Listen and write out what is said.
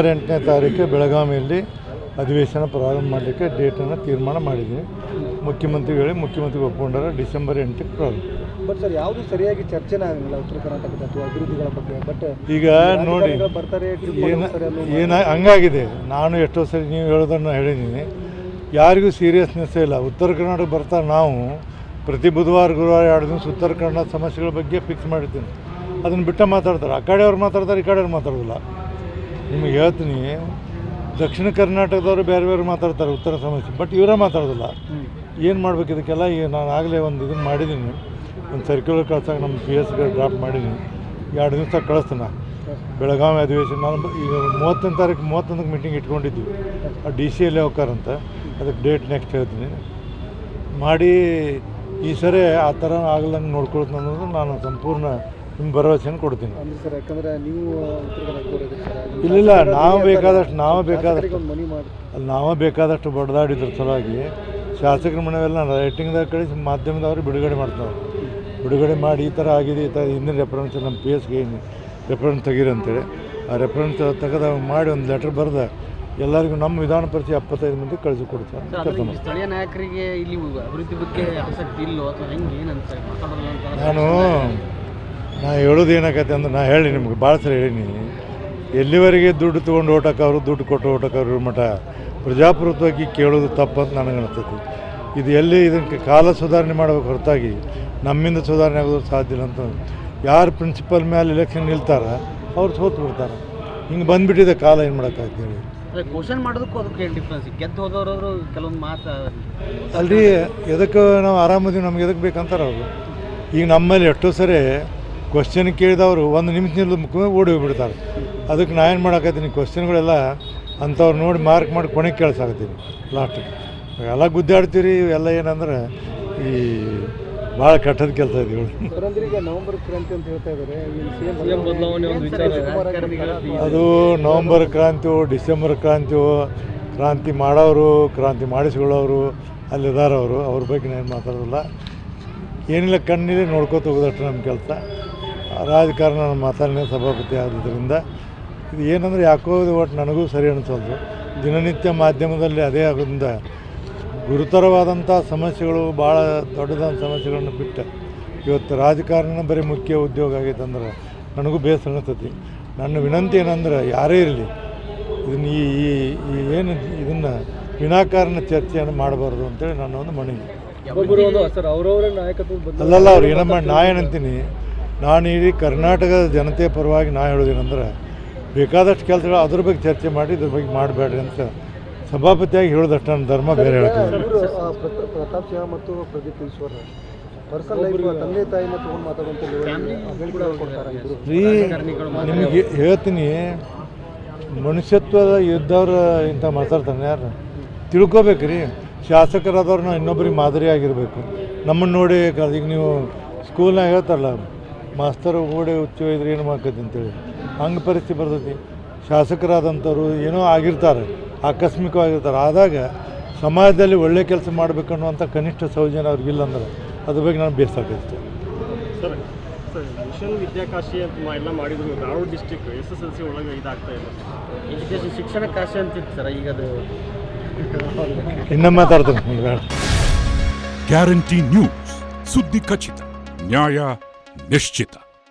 ಎಂಟನೇ ತಾರೀಕು ಬೆಳಗಾವಿಯಲ್ಲಿ ಅಧಿವೇಶನ ಪ್ರಾರಂಭ ಮಾಡಲಿಕ್ಕೆ ಡೇಟನ್ನು ತೀರ್ಮಾನ ಮಾಡಿದ್ದೀನಿ. ಮುಖ್ಯಮಂತ್ರಿಗಳೇ ಮುಖ್ಯಮಂತ್ರಿ ಒಪ್ಕೊಂಡಾರ ಡಿಸೆಂಬರ್ ಎಂಟಕ್ಕೆ ಪ್ರಾರಂಭ. ಬಟ್ ಸರ್ ಯಾವುದು ಸರಿಯಾಗಿ ಚರ್ಚೆನೇ ಆಗಲಿಲ್ಲ ಉತ್ತರ ಕರ್ನಾಟಕದ ಅಥವಾ ಅಭಿವೃದ್ಧಿಗಳ ಬಗ್ಗೆ. ಬಟ್ ಈಗ ನೋಡಿ ಬರ್ತಾರೆ ಏನ ಹಂಗಾಗಿದೆ? ನಾನು ಎಷ್ಟೋ ಸರಿ ನೀವು ಹೇಳೋದನ್ನು ಹೇಳಿದ್ದೀನಿ. ಯಾರಿಗೂ ಸೀರಿಯಸ್ನೆಸ್ ಇಲ್ಲ. ಉತ್ತರ ಕರ್ನಾಟಕ ಬರ್ತಾ ನಾವು ಪ್ರತಿ ಬುಧವಾರ ಗುರುವಾರ ಎರಡು ದಿವಸ ಉತ್ತರ ಕನ್ನಡ ಸಮಸ್ಯೆಗಳ ಬಗ್ಗೆ ಫಿಕ್ಸ್ ಮಾಡಿದ್ದೀನಿ ಅದನ್ನು ಬಿಟ್ಟು ಮಾತಾಡ್ತಾರೆ. ಆ ಕಡೆಯವ್ರು ಮಾತಾಡ್ತಾರೆ ಈ ಕಡೆಯವ್ರು ಮಾತಾಡೋದಿಲ್ಲ. ನಿಮಗೆ ಹೇಳ್ತೀನಿ ದಕ್ಷಿಣ ಕರ್ನಾಟಕದವರು ಬೇರೆ ಬೇರೆ ಮಾತಾಡ್ತಾರೆ ಉತ್ತರ ಸಮಸ್ಯೆ ಬಟ್ ಇವರೇ ಮಾತಾಡೋದಿಲ್ಲ. ಏನು ಮಾಡ್ಬೇಕು ಇದಕ್ಕೆಲ್ಲ ಈಗ ನಾನು ಆಗಲೇ ಒಂದು ಇದನ್ನು ಮಾಡಿದ್ದೀನಿ ಒಂದು ಸರ್ಕ್ಯುಲರ್ ಕಳ್ಸೋಕೆ ನಮ್ಮ ಪಿ ಎಸ್ಗೆ ಡ್ರಾಪ್ ಮಾಡಿದ್ದೀನಿ ಎರಡು ದಿವಸ ಕಳಿಸ್ತೀನಿ ಬೆಳಗಾವಿ ಅಧಿವೇಶನ ನಾನು ಈಗ ಮೂವತ್ತೊಂದು ತಾರೀಕು ಮೂವತ್ತೊಂದಕ್ಕೆ ಮೀಟಿಂಗ್ ಇಟ್ಕೊಂಡಿದ್ದೀವಿ ಆ ಡಿ ಸಿ ಎಲ್ಲಿ ಅಂತ ಅದಕ್ಕೆ ಡೇಟ್ ನೆಕ್ಸ್ಟ್ ಹೇಳ್ತೀನಿ. ಮಾಡಿ ಈ ಸರಿ ಆ ಥರ ಆಗಲಂಗೆ ನೋಡ್ಕೊಳ್ತೀನಿ ಅನ್ನೋದು ನಾನು ಸಂಪೂರ್ಣ ನಿಮ್ಮ ಭರವಸೆಯನ್ನು ಕೊಡ್ತೀನಿ. ಸರ್ ಯಾಕಂದ್ರೆ ನೀವು ಉತ್ತರ ಕರ್ನಾಟಕದವ್ರು ಇದ್ದೀರಿ ಸರ್ ನಿಮ್ಮ ಇಲ್ಲ, ಇಲ್ಲ, ನಾವು ಬೇಕಾದಷ್ಟು, ನಾವು ಬೇಕಾದಷ್ಟು. ಅಲ್ಲಿ ನಾವು ಬೇಕಾದಷ್ಟು ಬಡ್ದಾಡಿದ್ರ ಸಲುವಾಗಿ. ಶಾಸಕರ ಮನೆಯೆಲ್ಲ ರೈಟಿಂಗ್ದಾಗ ಕಳಿಸಿ ಮಾಧ್ಯಮದವ್ರು ಬಿಡುಗಡೆ ಮಾಡ್ತಾರೆ ಬಿಡುಗಡೆ ಮಾಡಿ ಈ ಥರ ಆಗಿದೆ ಈ ಥರ ಹಿಂದಿನ ರೆಫರೆನ್ಸ್ ನಮ್ಮ ಪಿ ಎಸ್ಗೆ ರೆಫರೆನ್ಸ್ ತೆಗೀರಿ ಅಂತೇಳಿ. ಆ ರೆಫರೆನ್ಸ್ ತೆಗೆದ ಮಾಡಿ ಒಂದು ಲೆಟ್ರ್ ಬರೆದ ಎಲ್ಲರಿಗೂ ನಮ್ಮ ವಿಧಾನ ಪರಿಚಯ ಎಪ್ಪತ್ತೈದು ಮಂದಿ ಕಳಿಸಿ ಕೊಡ್ತಾರೆ ಸ್ಥಳೀಯ ನಾಯಕರಿಗೆ ಇಲ್ಲಿ ಅಭಿವೃದ್ಧಿ ಬಗ್ಗೆ ಆಸಕ್ತಿ ಇಲ್ಲೋ ಅಥವಾ ಹೆಂಗೆ ಏನಂತ ಮಾತಾಡೋಲ್ಲ ಅಂತ ನಾನು ನಾ ಹೇಳೋದು ಏನಾಗತ್ತೆ ಅಂದ್ರೆ ನಾ ಹೇಳಿ ನಿಮ್ಗೆ ಭಾಳ ಸರಿ ಹೇಳೀನಿ. ಎಲ್ಲಿವರೆಗೆ ದುಡ್ಡು ತೊಗೊಂಡು ಓಟಕ್ಕವರು ದುಡ್ಡು ಕೊಟ್ಟು ಓಟಕ್ಕವ್ರ ಮಠ ಪ್ರಜಾಪ್ರಭುತ್ವಕ್ಕೆ ಕೇಳೋದು ತಪ್ಪಂತ ನನಗೆ ಅನಿಸ್ತೈತಿ. ಇದು ಎಲ್ಲಿ ಇದಕ್ಕೆ ಕಾಲ ಸುಧಾರಣೆ ಮಾಡಬೇಕು ಹೊರತಾಗಿ ನಮ್ಮಿಂದ ಸುಧಾರಣೆ ಆಗೋದು ಸಾಧ್ಯ ಇಲ್ಲ ಅಂತ ಯಾರು ಪ್ರಿನ್ಸಿಪಲ್ ಮೇಲೆ ಎಲೆಕ್ಷನ್ ನಿಲ್ತಾರ ಅವ್ರು ಸೋತು ಬಿಡ್ತಾರೆ. ಹಿಂಗೆ ಬಂದುಬಿಟ್ಟಿದೆ ಕಾಲ ಏನು ಅದೇ ಕ್ವಶನ್ ಮಾಡೋದಕ್ಕೂ ಅದಕ್ಕೆ ಏನು ಡಿಫ್ರೆನ್ಸ್ ಗೆದ್ದು ಹೋದವರು ಕೆಲವೊಂದು ಮಾತು ಅಲ್ರಿ ಎದಕ್ಕೆ ನಾವು ಆರಾಮದೀವಿ ನಮ್ಗೆ ಎದಕ್ಕೆ ಬೇಕಂತಾರೆ ಅವರು. ಈಗ ನಮ್ಮಲ್ಲಿ ಎಷ್ಟೋ ಸರಿ ಕ್ವಶನ್ ಕೇಳಿದವರು ಒಂದು ನಿಮಿಷ ನಿಲ್ಲದ ಮುಖ ಓಡಿ ಹೋಗ್ಬಿಡ್ತಾರೆ. ಅದಕ್ಕೆ ನಾ ಏನು ಮಾಡೋಕತ್ತೀನಿ? ಕ್ವಶನ್ಗಳೆಲ್ಲ ಅಂಥವ್ರು ನೋಡಿ ಮಾರ್ಕ್ ಮಾಡಿ ಕೊನೆಗೆ ಕೇಳ್ಸಾಕತ್ತೀನಿ ಲಾಸ್ಟಿಗೆ ಎಲ್ಲ ಗುದ್ದಾಡ್ತೀರಿ ಇವೆಲ್ಲ ಏನಂದ್ರೆ ಈ ಭಾಳ ಕಟ್ಟದ ಕೆಲಸ ಇದೀವಿ ಇವಳು ಈಗ ನವೆಂಬರ್ ಕ್ರಾಂತಿ ಅಂತ ಹೇಳ್ತಾ ಇದ್ದಾರೆ. CM ಬದಲಾವಣೆ ಒಂದು ವಿಚಾರ ಅದು ನವಂಬರ್ ಕ್ರಾಂತಿಯೋ ಡಿಸೆಂಬರ್ ಕ್ರಾಂತಿಯೋ ಕ್ರಾಂತಿ ಮಾಡೋರು ಕ್ರಾಂತಿ ಮಾಡಿಸ್ಕೊಳ್ಳೋರು ಅಲ್ಲಿದಾರವರು. ಅವ್ರ ಬಗ್ಗೆ ನಾನು ಮಾತಾಡೋದಿಲ್ಲ. ಏನಿಲ್ಲ ಕಣ್ಣಿಲ್ಲ ನೋಡ್ಕೋತ ಹೋಗೋದಷ್ಟು ನಮ್ಮ ಕೆಲಸ. ರಾಜಕಾರಣ ನನ್ನ ಮಾತಾಡನೆ ಸಭಾಪತಿ ಆದ್ರಿಂದ ಇದು ಏನಂದ್ರೆ ಯಾಕೋ ಇದು ಒಟ್ಟು ನನಗೂ ಸರಿ ಅನಿಸೋದು ದಿನನಿತ್ಯ ಮಾಧ್ಯಮದಲ್ಲಿ ಅದೇ ಆಗೋದ್ರಿಂದ ಗುರುತರವಾದಂಥ ಸಮಸ್ಯೆಗಳು ಭಾಳ ದೊಡ್ಡದಾದ ಸಮಸ್ಯೆಗಳನ್ನು ಬಿಟ್ಟು ಇವತ್ತು ರಾಜಕಾರಣ ಬರೀ ಮುಖ್ಯ ಉದ್ಯೋಗ ಆಗೈತೆ ಅಂದ್ರೆ ನನಗೂ ಬೇಸರ ಅನಿಸ್ತೈತಿ. ನನ್ನ ವಿನಂತಿ ಏನಂದ್ರೆ ಯಾರೇ ಇರಲಿ ಇದನ್ನು ಈ ಈ- ಈ ಏನು ಇದನ್ನು ವಿನಾಕಾರಣ ಚರ್ಚೆಯನ್ನು ಮಾಡಬಾರ್ದು ಅಂತೇಳಿ ನನ್ನ ಒಂದು ಮನವಿ. ಅಲ್ಲಲ್ಲ ಅವ್ರು ಏನಮ್ಮ ನಾ ಏನಂತೀನಿ ನಾನು ಇಡೀ ಕರ್ನಾಟಕದ ಜನತೆ ಪರವಾಗಿ ನಾ ಹೇಳೋದೇನೆಂದ್ರೆ ಬೇಕಾದಷ್ಟು ಕೆಲಸಗಳು ಅದ್ರ ಬಗ್ಗೆ ಚರ್ಚೆ ಮಾಡಿ ಇದ್ರ ಬಗ್ಗೆ ಮಾಡಬೇಡ್ರಿ ಅಂತ ಸಭಾಪತಿಯಾಗಿ ಹೇಳೋದಷ್ಟು ನನ್ನ ಧರ್ಮ ಬೇರೆ ಹೇಳ್ತೀನಿ ಪ್ರತಾಪ್ ಸಿಂಹ ಮತ್ತು ಪ್ರದೀಪ್ ಈಶ್ವರ್ ಪರ್ಸನಲ್ ಲೈಫ್ ತಂದೆ ನಿಮಗೆ ಹೇಳ್ತೀನಿ ಮನುಷ್ಯತ್ವದ ಇದ್ದವ್ರು ಇಂಥ ಮಾತಾಡ್ತಾನೆ ಯಾರು? ತಿಳ್ಕೋಬೇಕು ರೀ ಶಾಸಕರಾದವ್ರು ನಾವು ಇನ್ನೊಬ್ರಿಗೆ ಮಾದರಿಯಾಗಿರಬೇಕು. ನಮ್ಮನ್ನು ನೋಡಿ ಈಗ ನೀವು ಸ್ಕೂಲ್ನಾಗ ಹೇಳ್ತಾರಲ್ಲ ಮಾಸ್ತರು ಓಡಿ ಹುಚ್ಚು ಇದ್ರೆ ಏನು ಮಾಡ್ಕತಿ ಅಂತೇಳಿ. ಹಂಗೆ ಪರಿಸ್ಥಿತಿ ಬರ್ತೈತಿ. ಶಾಸಕರಾದಂಥವ್ರು ಏನೋ ಆಗಿರ್ತಾರೆ ಆಕಸ್ಮಿಕವಾಗಿರ್ತಾರೆ. ಆದಾಗ ಸಮಾಜದಲ್ಲಿ ಒಳ್ಳೆ ಕೆಲಸ ಮಾಡಬೇಕನ್ನುವಂಥ ಕನಿಷ್ಠ ಸೌಜನ್ಯ ಅವ್ರಿಗಿಲ್ಲ ಅಂದ್ರೆ ಅದ್ರ ಬಗ್ಗೆ ನಾನು ಬೇಸಾಕೈತೆ ಸರ್ ಸರ್ ಮಿಷನ್ ವಿದ್ಯಾಕಾಶಿ ಅಂತ ಎಲ್ಲ ಮಾಡಿದ್ರು. Dharwad district S S L C ಒಳಗೆ ಇದಾಗ್ತಾ ಇಲ್ಲ ಎಜುಕೇಶನ್ ಶಿಕ್ಷಣ ಕಾಶಿ ಅಂತಿತ್ತು ಸರ್ ಈಗ ಅದು. ಇನ್ನ ಮಾತಾಡ್ತೀನಿ ಗ್ಯಾರಂಟಿ ನ್ಯೂಸ್ ಸುದ್ದಿ ಖಚಿತ ನ್ಯಾಯ নিশ্চিতা